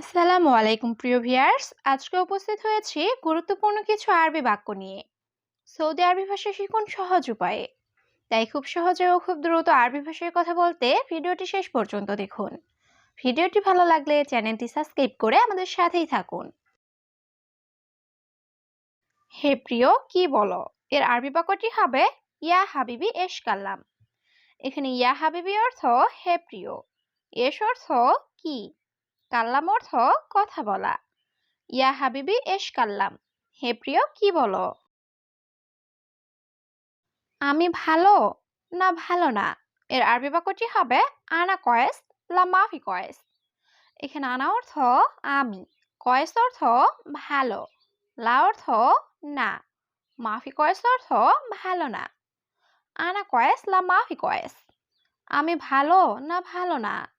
আসসালামু আলাইকুম, প্রিয় ভিয়ার্স আজকে উপস্থিত হয়েছি গুরুত্বপূর্ণ কিছু আরবি বাক্য নিয়ে। সৌদি আরবি ভাষা শিখুন সহজ উপায়ে। তাই খুব সহজে ও খুব দ্রুত আরবি ভাষায় কথা বলতে ভিডিওটি শেষ পর্যন্ত দেখুন। ভিডিওটি ভালো লাগলে চ্যানেলটি সাবস্ক্রাইব করে আমাদের সাথেই থাকুন। হে প্রিয়, কি বলো? এর আরবি বাক্যটি হবে, ইয়া হাবিবি এশ কাল্লাম। এখানে ইয়া হাবিবি অর্থ, হে প্রিয়। এস অর্থ, কি? কাল্লাম অর্থ কথা বলা। ইয়া হাবিবি এশ কাল্লাম। হে প্রিয়, কি বলো? আমি ভালো না ভালো না? এর আরবি বাক্যটি হবে আনা কয়েস, লা মাফি কয়েস। এখানে আনা অর্থ আমি, কয়েস অর্থ ভালো, লা অর্থ না, মাফি কয়েস অর্থ ভালো না। আনা কয়েস, লা মাফি কয়েস। আমি ভালো না ভালো না?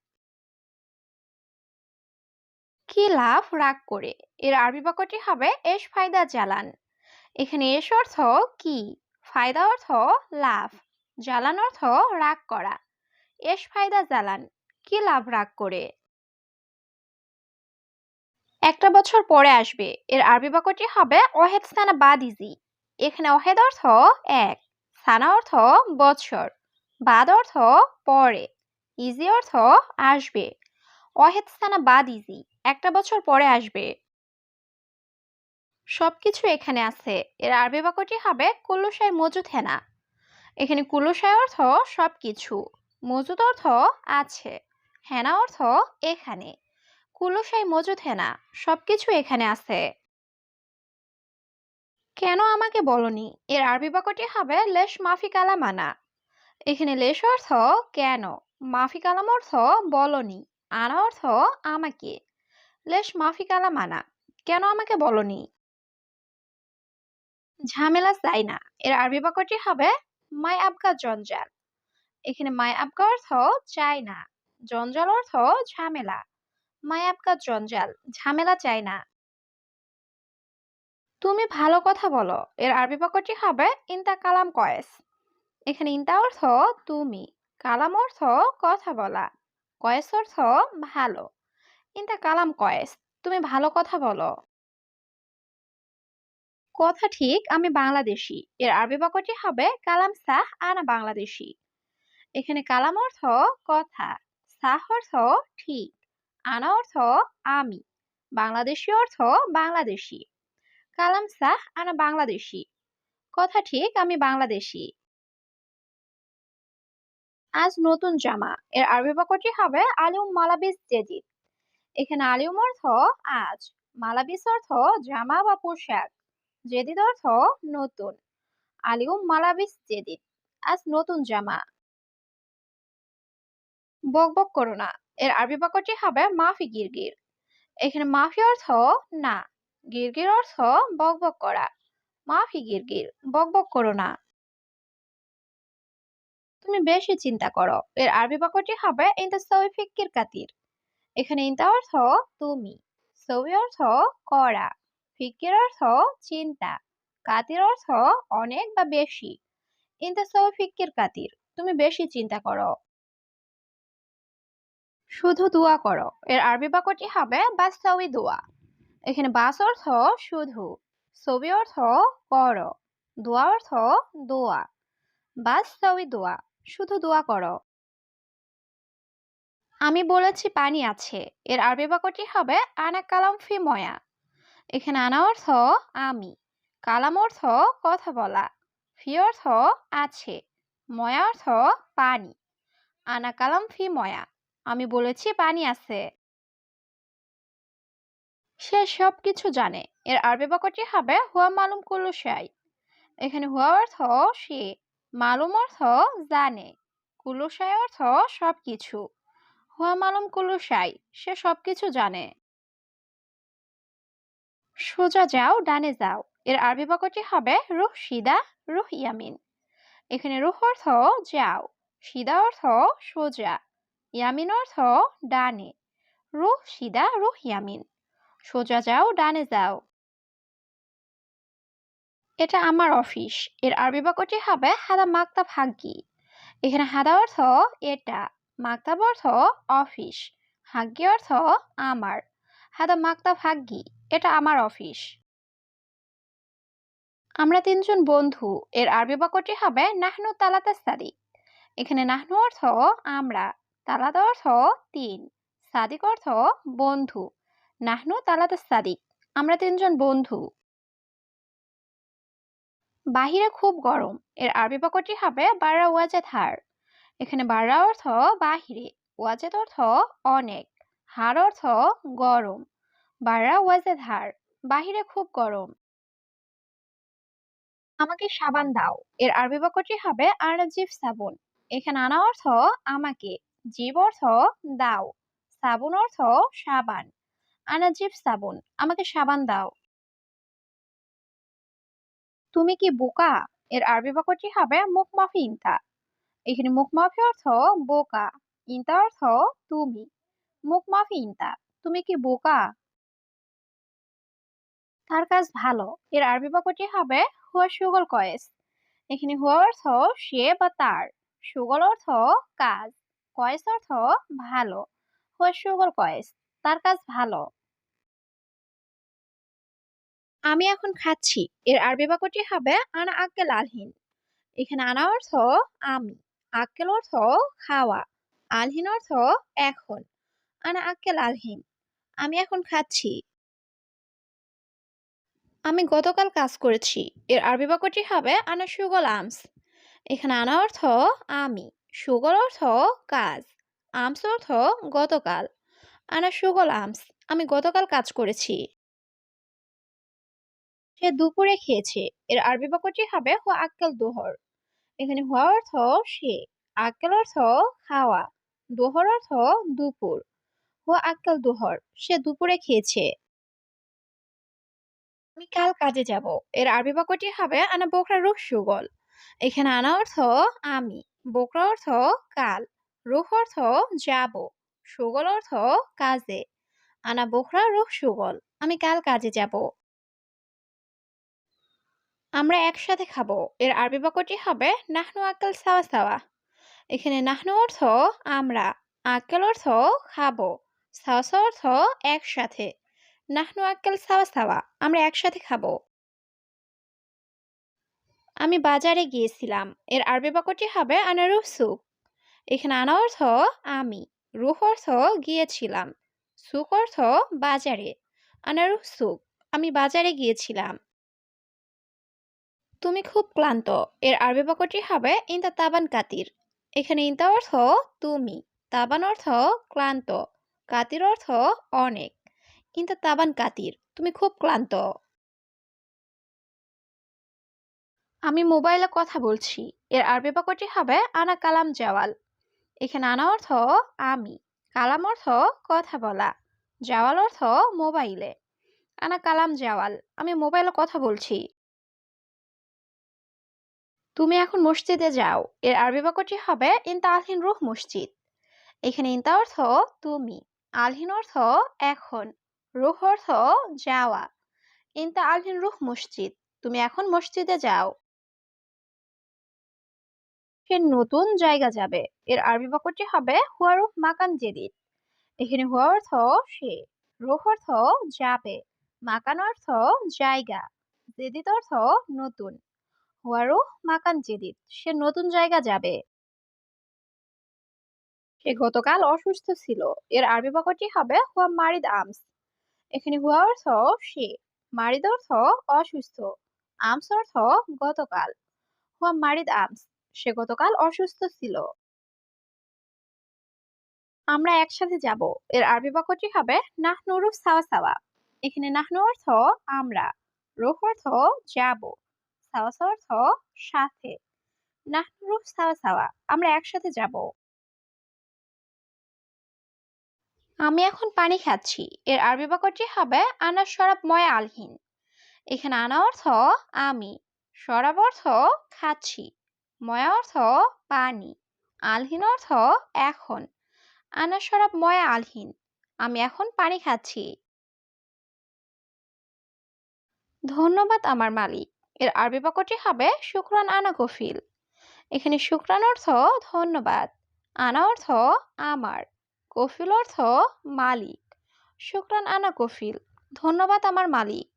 কি লাভ? রাগ করে। এর আরবি বাক্যটি হবে, এস ফায়দা জ্বালান এখানে এস অর্থ কি? ফায়দা অর্থ লাভ। জ্বালান অর্থ রাগ করা। এস ফায়দা জ্বালান কি লাভ রাগ করে? একটা বছর পরে আসবে। এর আরবি বাক্যটি হবে অহেদ সানা বাদ ইজি এখানে অহেদ অর্থ এক। সানা অর্থ বছর বাদ অর্থ পরে। ইজি অর্থ আসবে। ওয়াহেদ সানা বাদ ইজি একটা বছর পরে আসবে। সবকিছু এখানে আছে। এর আরবি বাক্যটি হবে কুল্লুসাই মজুদ হেনা। এখানে কুল্লুসাই অর্থ সবকিছু। মজুদ অর্থ আছে। হেনা অর্থ এখানে। কুল্লুসাই মজুদ হেনা। সবকিছু এখানে আছে। কেন আমাকে বলনি? এর আরবি বাক্যটি হবে লেশ মাফি কালামানা। এখানে লেশ অর্থ কেন? মাফি কালাম অর্থ বলনি। আনা অর্থ আমাকে। লেশ মাফি কালাম আনা কেন আমাকে বলনি? ঝামেলা চাই না, এর আরবি বাক্যটি হবে, মাই আবকা জঞ্জাল। এখানে মাই আবকা অর্থ চাই না, জঞ্জাল অর্থ ঝামেলা। মাই আবকা জঞ্জাল ঝামেলা চাই না। তুমি ভালো কথা বলো, এর আরবি বাক্যটি হবে, ইনতা কালাম কয়েস। এখানে ইনতা অর্থ তুমি, কালাম অর্থ কথা বলা। কয়েস অর্থ ভালো। ইনতা কালাম কয়েস, তুমি ভালো কথা বলো। কথা ঠিক, আমি বাংলাদেশি। এর আরবি বাক্যটি হবে কালাম সাহ, আনা বাংলাদেশি। এখানে কালাম অর্থ কথা, সাহ অর্থ ঠিক, আনা অর্থ আমি। বাংলাদেশি অর্থ বাংলাদেশি। কালাম সাহ, আনা বাংলাদেশি। কথা ঠিক, আমি বাংলাদেশি। আজ নতুন জামা। এর আরবি বাক্যটি হবে আলিউম মালাবিস জেদিদ। এখানে আলিউম অর্থ আজ, মালাবিস অর্থ জামা বা পোশাক। জেদিদ অর্থ নতুন। আলিউম মালাবিস জেদিদ, আজ নতুন জামা। বকবক করো না। এর আরবি বাক্যটি হবে মাফি গিরগির। এখানে মাফি অর্থ না, গিরগির অর্থ বকবক করা। মাফি গিরগির বকবক করো না। তুমি বেশি চিন্তা করো। এর আরবি বাক্যটি হবে ইনতা সৌই ফিক্কির কাতির এখানে ইনতা অর্থ তুমি সৌই অর্থ করা ফিকির অর্থ চিন্তা কাতির অর্থ অনেক বা বেশি ইনতা সৌই ফিক্কির কাতির তুমি বেশি চিন্তা করো। শুধু দোয়া করো। এর আরবি বাক্যটি হবে বাস্তবি দোয়া এখানে বাস অর্থ শুধু ছবি অর্থ করো দোয়া অর্থ দোয়া বাস্তবি দোয়া শুধু দোয়া করো। আমি বলেছি পানি আছে। এর আরবি বাক্যটি হবে, আনা কালাম ফি ময়া এখানে আনা অর্থ, আমি কালাম অর্থ, কথা বলা ফি অর্থ, আছে ময়া অর্থ, পানি আনা কালাম ফি ময়া আমি বলেছি, পানি আছে সে সব কিছু জানে। এর আরবি বাক্যটি হবে, হুয়া মালুম কুল্লু শাই এখানে হুয়া অর্থ, সে মালুম অর্থ জানে কুলুসাই অর্থ সবকিছু। হুয়া মালুম কুলুসাই সে সবকিছু জানে। সোজা যাও, ডানে যাও। এর আরবি বাক্যটি হবে রুহ সিদা, রুহ ইয়ামিন। এখানে রুহ অর্থ যাও, সিদা অর্থ সোজা, ইয়ামিন অর্থ ডানে। রুহ সিদা, রুহ ইয়ামিন। সোজা যাও, ডানে যাও। এটা আমার অফিস। এর আরবি বাক্যটি হবে হাদা মাকতাব হাগ্গি। এখানে হাদা অর্থ এটা, মাকতাব অর্থ অফিস, হাগ্গি অর্থ আমার। হাদা মাক্তা ভাগ্যি এটা আমার অফিস। আমরা তিনজন বন্ধু, এর আরবি বাক্যটি হবে নাহনু তালাতা সাদিক। এখানে নাহনু অর্থ আমরা, তালাতা অর্থ তিন, সাদিক অর্থ বন্ধু, নাহনু তালাতা সাদিক। আমরা তিনজন বন্ধু। বাহিরে খুব গরম। এর আরবি বাক্যটি হবে বারা ওয়াজেদ হার। এখানে বারা অর্থ বাহিরে, ওয়াজেদ অর্থ অনেক, হার অর্থ গরম। বারা ওয়াজেদ হার, বাহিরে খুব গরম। আমাকে সাবান দাও। এর আরবি বাক্যটি হবে আনা জিভ সাবুন। এখানে আনা অর্থ আমাকে, জীব অর্থ দাও, সাবুন অর্থ সাবান। আনা জিভ সাবুন, আমাকে সাবান দাও। তুমি কি বোকা? এর আরবি বাক্যটি হবে মুখ মাফি ইনতা। এখানে মুখ অর্থ বোকা, ইনতা অর্থ তুমি। মুখ মাফি ইনতা, তুমি কি বোকা? তার কাজ ভালো, এর আরবি বাক্যটি হবে হুয়া সুগল কয়েস। এখানে হুয়া অর্থ সে বা তার, সুগল অর্থ কাজ, কয়েস অর্থ ভালো, হুয়া সুগল কয়েস। তার কাজ ভালো। আমি এখন খাচ্ছি। এর আরবি বাক্যটি হবে, আনা আক্কেল আলহিন। এখানে আনা অর্থ, আমি। আক্কেল অর্থ, খাওয়া। আলহিন অর্থ, এখন। আনা আক্কেল আলহিন। আমি এখন খাচ্ছি। আমি গতকাল কাজ করেছি। এর আরবি বাক্যটি হবে, আনা সুগল আমস। এখানে আনা অর্থ, আমি। সুগল অর্থ, কাজ। আমস অর্থ, গতকাল। আনা সুগল আমস। আমি গতকাল কাজ করেছি। সে দুপুরে খেয়েছে। এর আরবি বাক্যটি হবে হো আক্কেল দোহর এখানে হওয়া অর্থ সে, আক্কেল অর্থ খাওয়া দোহর অর্থ দুপুর হো আক্কেল দোহর সে দুপুরে খেয়েছে। আমি কাল কাজে যাব। এর আরবি বাক্যটি হবে আনা বোকরা রুখ সুগল এখানে আনা অর্থ আমি বোকরা অর্থ কাল রুখ অর্থ যাব সুগল অর্থ কাজে আনা বোকরা রুখ সুগল আমি কাল কাজে যাব। আমরা একসাথে খাব। এর আরবি বাক্যটি হবে, নাহনু আক্কেল সাওয়া সাওয়া। এখানে নাহনু অর্থ, আমরা। আক্কেল অর্থ, খাব। সাওয়া সাওয়া অর্থ, একসাথে। নাহনু আক্কেল সাওয়া সাওয়া। আমরা একসাথে খাব। আমি বাজারে গিয়েছিলাম। এর আরবি বাক্যটি হবে, আনা রুহ সুক এখানে আনা অর্থ, আমি। রুহ অর্থ, গিয়েছিলাম। সুক অর্থ, বাজারে। আনা রুহ সুক আমি বাজারে গিয়েছিলাম। তুমি খুব ক্লান্ত। এর আরবি বাক্যটি হবে ইনতা তাবান কাতির এখানে ইনতা অর্থ তুমি তাবান অর্থ ক্লান্ত কাতির অর্থ অনেক ইনতা তাবান কাতির তুমি খুব ক্লান্ত। আমি মোবাইলে কথা বলছি। এর আরবি বাক্যটি হবে আনা কালাম জাওয়াল এখানে আনা অর্থ আমি কালাম অর্থ কথা বলা জাওয়াল অর্থ মোবাইলে আনা কালাম জাওয়াল আমি মোবাইলে কথা বলছি। তুমি এখন মসজিদে যাও। এর আরবি বাক্যটি হবে ইনতা আলহিন রুহ মসজিদ এখানে ইনতা অর্থ তুমি আলহিন অর্থ এখন রুহ অর্থ যাওয়া ইনতা আলহিন রুহ মসজিদ তুমি এখন মসজিদে যাও সে নতুন জায়গা যাবে। এর আরবি বাক্যটি হবে হুয়ারুহ মাকান জেদিদ এখানে হুয়া অর্থ সে। রুহ অর্থ যাবে। মাকান অর্থ জায়গা। জেদিদ অর্থ নতুন। হুয়ারুহ মাকান জেদিদ, সে নতুন জায়গা যাবে। সে গতকাল অসুস্থ ছিল। এর আরবি বাক্যটি হবে হুয়া মারিদ আমস। এখানে হুয়া অর্থ সে, মারিদ অর্থ অসুস্থ, আমস অর্থ গতকাল। হুয়া মারিদ আমস, সে গতকাল অসুস্থ ছিল। আমরা একসাথে যাব। এর আরবি বাক্যটি হবে নাহনু রুফ সাওয়া সাওয়া। এখানে নাহনু অর্থ আমরা, রুফ অর্থ যাব। সাথে। আমরা একসাথে যাব। আমি এখন পানি খাচ্ছি। এর আরবি বাক্যটি হবে, আনা শরাব ময় আলহীন। এখানে আনা অর্থ, আমি। শরাব অর্থ, খাচ্ছি। ময়া অর্থ, পানি। আলহীন অর্থ, এখন। আনা শরাব ময়া আলহীন। আমি এখন পানি খাচ্ছি। ধন্যবাদ আমার মালিক। এর আরবি বাক্যটি হবে শুক্রান আনা কফিল এখানে শুক্রান অর্থ ধন্যবাদ আনা অর্থ আমার কফিল অর্থ মালিক শুক্রান আনা কফিল ধন্যবাদ আমার মালিক।